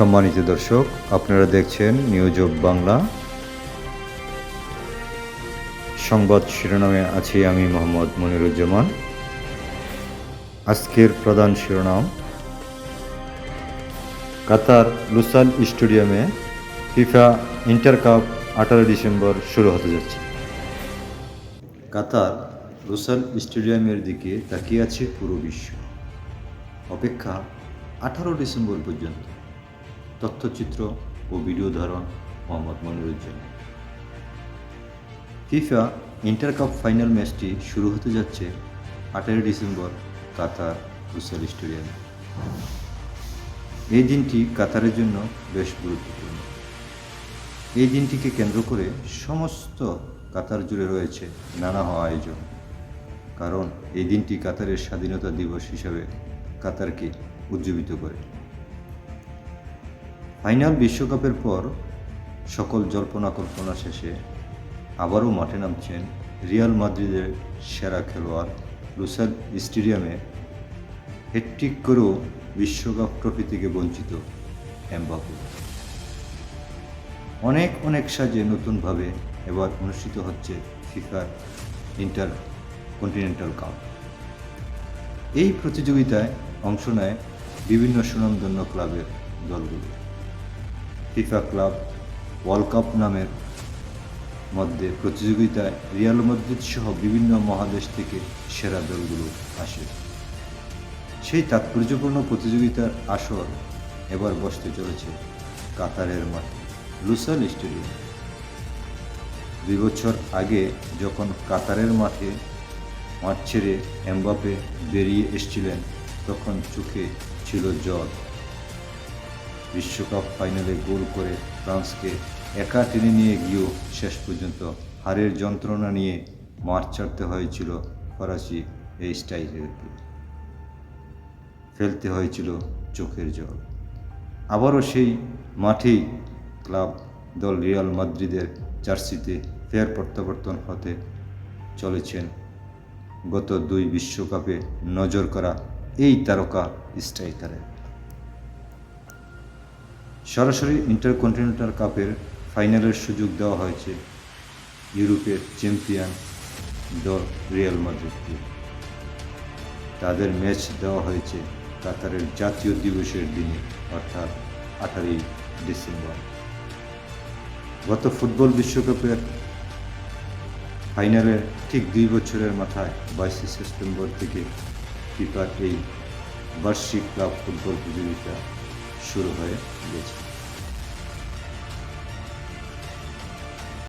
সম্মানিত দর্শক, আপনারা দেখছেন নিউজ অব বাংলা সংবাদ শিরোনামে আছি আমি মোহাম্মদ মনিরুজ্জামান। আজকের প্রধান শিরোনাম, কাতার লুসাল স্টেডিয়ামে ফিফা ইন্টার কাপ আঠারো ডিসেম্বর শুরু হতে যাচ্ছে। কাতার লুসাল স্টেডিয়ামের দিকে তাকিয়ে আছে পুরো বিশ্ব। অপেক্ষা আঠারো ডিসেম্বর পর্যন্ত। তথ্যচিত্র ও ভিডিও ধারণ Mohammad Moniruzzaman. FIFA inter cup final ম্যাচটি শুরু হতে যাচ্ছে আঠারোই ডিসেম্বর কাতার লুসাল স্টেডিয়ামে। এই দিনটি কাতারের জন্য বেশ গুরুত্বপূর্ণ। এই দিনটিকে কেন্দ্র করে সমস্ত কাতার জুড়ে রয়েছে নানা আয়োজন। কারণ এই দিনটি কাতারের স্বাধীনতা দিবস হিসাবে কাতারকে উজ্জীবিত করে। ফাইনাল বিশ্বকাপের পর সকল জল্পনা কল্পনা শেষে আবারও মাঠে নামছেন রিয়াল মাদ্রিদের সেরা খেলোয়াড় লুসাল স্টেডিয়ামে। হ্যাট্রিক করেও বিশ্বকাপ ট্রফি থেকে বঞ্চিত এমবাপে অনেক অনেক সাজে নতুনভাবে এবার অনুষ্ঠিত হচ্ছে ফিফার ইন্টার কন্টিনেন্টাল কাপ। এই প্রতিযোগিতায় অংশ নেয় বিভিন্ন সুনামধন্য ক্লাবের দলগুলো। ফিফা ক্লাব ওয়ার্ল্ড কাপ নামের মধ্যে প্রতিযোগিতায় রিয়াল মাদ্রিদ সহ বিভিন্ন মহাদেশ থেকে সেরা দলগুলো আসে। সেই তাৎপর্যপূর্ণ প্রতিযোগিতার আসর এবার বসতে চলেছে কাতারের মাঠে লুসাল স্টেডিয়াম। দুই বছর আগে যখন কাতারের মাঠে মাঠ ছেড়ে এমবাপে বেরিয়ে এসেছিলেন, তখন চোখে ছিল জল বিশ্বকাপ ফাইনালে গোল করে ফ্রান্সকে একা টেনে নিয়ে গিয়েও শেষ পর্যন্ত হারের যন্ত্রণা নিয়ে মাঠ ছাড়তে হয়েছিল ফরাসি এই স্টাইলেরকে। ফেলতে হয়েছিল চোখের জল। আবারও সেই মাঠেই ক্লাব দল রিয়াল মাদ্রিদের জার্সিতে ফের প্রত্যাবর্তন হতে চলেছেন। গত দুই বিশ্বকাপে নজর করা এই তারকা স্ট্রাইকারের। সরাসরি ইন্টারকন্টিনেন্টাল কাপের ফাইনালের সুযোগ দেওয়া হয়েছে ইউরোপের চ্যাম্পিয়ন দল রিয়াল মাদ্রিদকে তাদের ম্যাচ দেওয়া হয়েছে কাতারের জাতীয় দিবসের দিনে, অর্থাৎ আঠারোই ডিসেম্বর। গত ফুটবল বিশ্বকাপের ফাইনালের ঠিক দুই বছরের মাথায় বাইশে সেপ্টেম্বর থেকে ফিফার এই বার্ষিক ক্লাব ফুটবল প্রতিযোগিতা শুরু হয়ে গেছে।